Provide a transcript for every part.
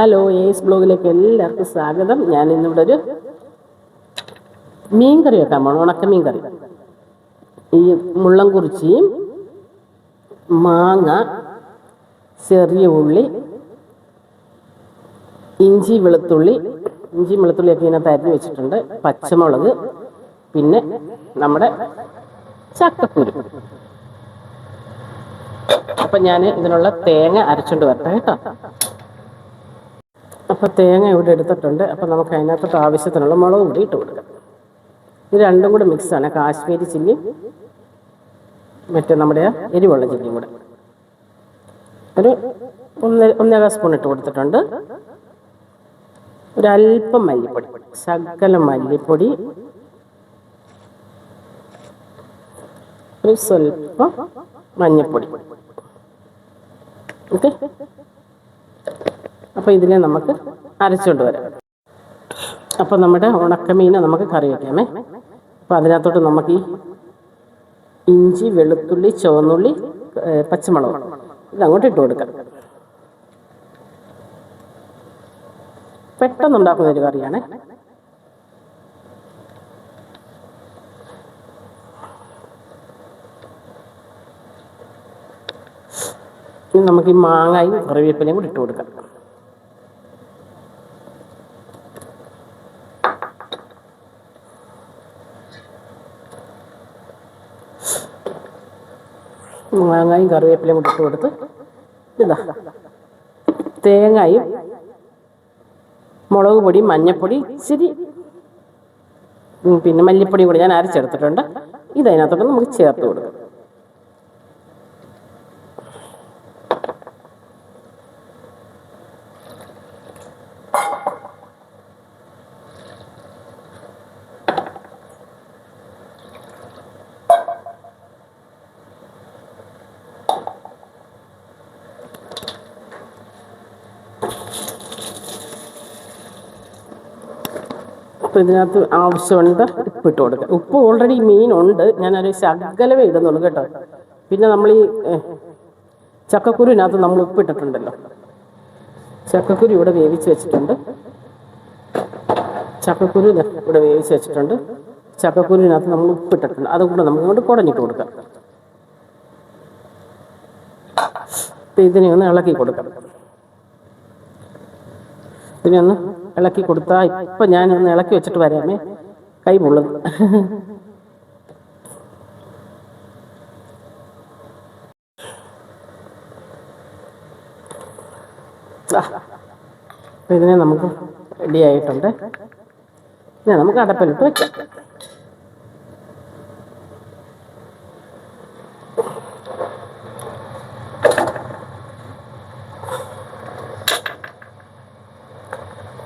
Hello ace ബ്ലോഗിലേക്ക് എല്ലാവർക്കും സ്വാഗതം. ഞാൻ ഇന്നിവിടെ ഒരു മീൻ കറി വെക്കാൻ പോകണം ഉണക്ക മീൻ കറി ഈ മുള്ളം കുറിച്ചിയും മാങ്ങ ചെറിയ ഉള്ളി ഇഞ്ചി വെളുത്തുള്ളി ഇഞ്ചി വെളുത്തുള്ളിയൊക്കെ ഇതിനകത്ത് അരിഞ്ഞ് വെച്ചിട്ടുണ്ട്. പച്ചമുളക് പിന്നെ നമ്മുടെ ചക്കക്കുരു. അപ്പം ഞാൻ ഇതിനുള്ള തേങ്ങ അരച്ചുകൊണ്ട് വരട്ടെ കേട്ടോ. അപ്പോൾ തേങ്ങ ഇവിടെ എടുത്തിട്ടുണ്ട്. അപ്പോൾ നമുക്ക് അതിനകത്തോട്ട് ആവശ്യത്തിനുള്ള മുളക് കൂടി ഇട്ട് കൊടുക്കാം. ഇത് രണ്ടും കൂടെ മിക്സാണ് കാശ്മീരി ചില്ലി മറ്റേ നമ്മുടെ എരിവുള്ള ചില്ലിയും കൂടെ. ഒരു ഒന്ന് ഒന്നേക സ്പൂൺ ഇട്ട് കൊടുത്തിട്ടുണ്ട്. ഒരല്പം മല്ലിപ്പൊടി ശകല മല്ലിപ്പൊടി. ഒരു സ്വല്പം മഞ്ഞൾപ്പൊടി ഓക്കെ? അപ്പോൾ ഇതിനെ നമുക്ക് അരച്ചുകൊണ്ട് വരാം. അപ്പോൾ നമ്മുടെ ഉണക്കമീനെ നമുക്ക് കറി വയ്ക്കാമേ അപ്പോൾ അതിനകത്തോട്ട് നമുക്ക് ഈ ഇഞ്ചി വെളുത്തുള്ളി ചുവന്നുള്ളി പച്ചമുളക് ഇതങ്ങോട്ട് ഇട്ട് കൊടുക്കാം. പെട്ടെന്നുണ്ടാക്കുന്ന ഒരു കറിയാണ്. നമുക്ക് ഈ മാങ്ങായും കറിവേപ്പിലയും കൂടി ഇട്ട് കൊടുക്കാം. മാങ്ങായും കറിവേപ്പിലയും കൂടി ഇട്ട് കൊടുത്ത് ഇതാ. തേങ്ങയും മുളക് പൊടി മഞ്ഞപ്പൊടി ഇച്ചിരി പിന്നെ മല്ലിപ്പൊടി കൂടി ഞാൻ അരച്ചെടുത്തിട്ടുണ്ട്. ഇതതിനകത്തൊക്കെ നമുക്ക് ചേർത്ത് കൊടുക്കാം. അപ്പോൾ ഇതിനകത്ത് ആവശ്യമുണ്ട് ഉപ്പ് ഇട്ട് കൊടുക്കുക. ഉപ്പ് ഓൾറെഡി മീനുണ്ട് ഞാനൊരു ശകലമേ ഇടുന്നുള്ളൂ കേട്ടോ. പിന്നെ നമ്മൾ ഈ ചക്കക്കുരുവിനകത്ത് നമ്മൾ ഉപ്പിട്ടിട്ടുണ്ടല്ലോ. ചക്കക്കുരു ഇവിടെ വേവിച്ച് വെച്ചിട്ടുണ്ട്. ചക്കക്കുരു ഇവിടെ വേവിച്ച് വെച്ചിട്ടുണ്ട്. ചക്കക്കുരുവിനകത്ത് നമ്മൾ ഉപ്പ് ഇട്ടിട്ടുണ്ട് അതുകൊണ്ട് നമുക്ക് ഇങ്ങോട്ട് കുടഞ്ഞിട്ട് കൊടുക്കാം. ഇതിനെ ഒന്ന് ഇളക്കി കൊടുക്കാം. ഇതിനെ ഒന്ന് ഇളക്കി കൊടുത്താൽ ഇപ്പം ഞാനൊന്ന് ഇളക്കി വെച്ചിട്ട് വരാമേ. കൈ പൊള്ളുന്നു. ഇതിനെ നമുക്ക് റെഡി ആയിട്ടുണ്ട്. നമുക്ക് അടപ്പിലിട്ട് വെക്കാം.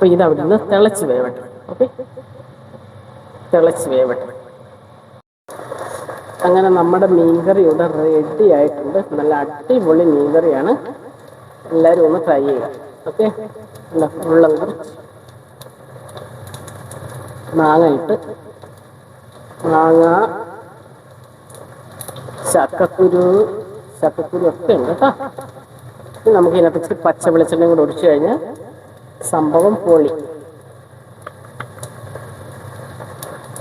അപ്പൊ ഇത് അവിടെ നിന്ന് തിളച്ച് വേവട്ടെ. ഓക്കെ തിളച്ച് വേവട്ടെ. അങ്ങനെ നമ്മുടെ മീൻകറി ഇവിടെ റെഡി ആയിട്ടുണ്ട്. നല്ല അടിപൊളി മീൻകറിയാണ്. എല്ലാവരും ഒന്ന് ട്രൈ ചെയ്യുക. ഓക്കെ അല്ല ഉള്ളത് മാങ്ങ ഇട്ട് മാങ്ങ ചക്കക്കുരു ചക്കക്കുരു ഒക്കെ ഉണ്ട് കേട്ടോ. നമുക്ക് ഇതിനകത്ത് ഇച്ചിരി പച്ച വെളിച്ചെണ്ണയും കൂടെ ഒടിച്ചു കഴിഞ്ഞാൽ സംഭവം പൊളി.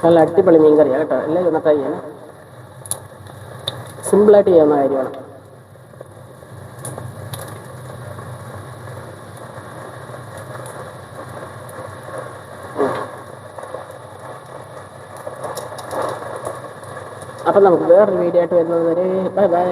നല്ല അടിപൊളി മീൻ കറിയാണ് കേട്ടോ. എല്ലാവരും ഒന്ന് ട്രൈ ചെയ്യണം. സിമ്പിളായിട്ട് ചെയ്യാവുന്ന കാര്യമാണ്. അപ്പം നമുക്ക് വേറൊരു വീഡിയോ ആയിട്ട് വരുന്നത് വരെ ബൈ ബൈ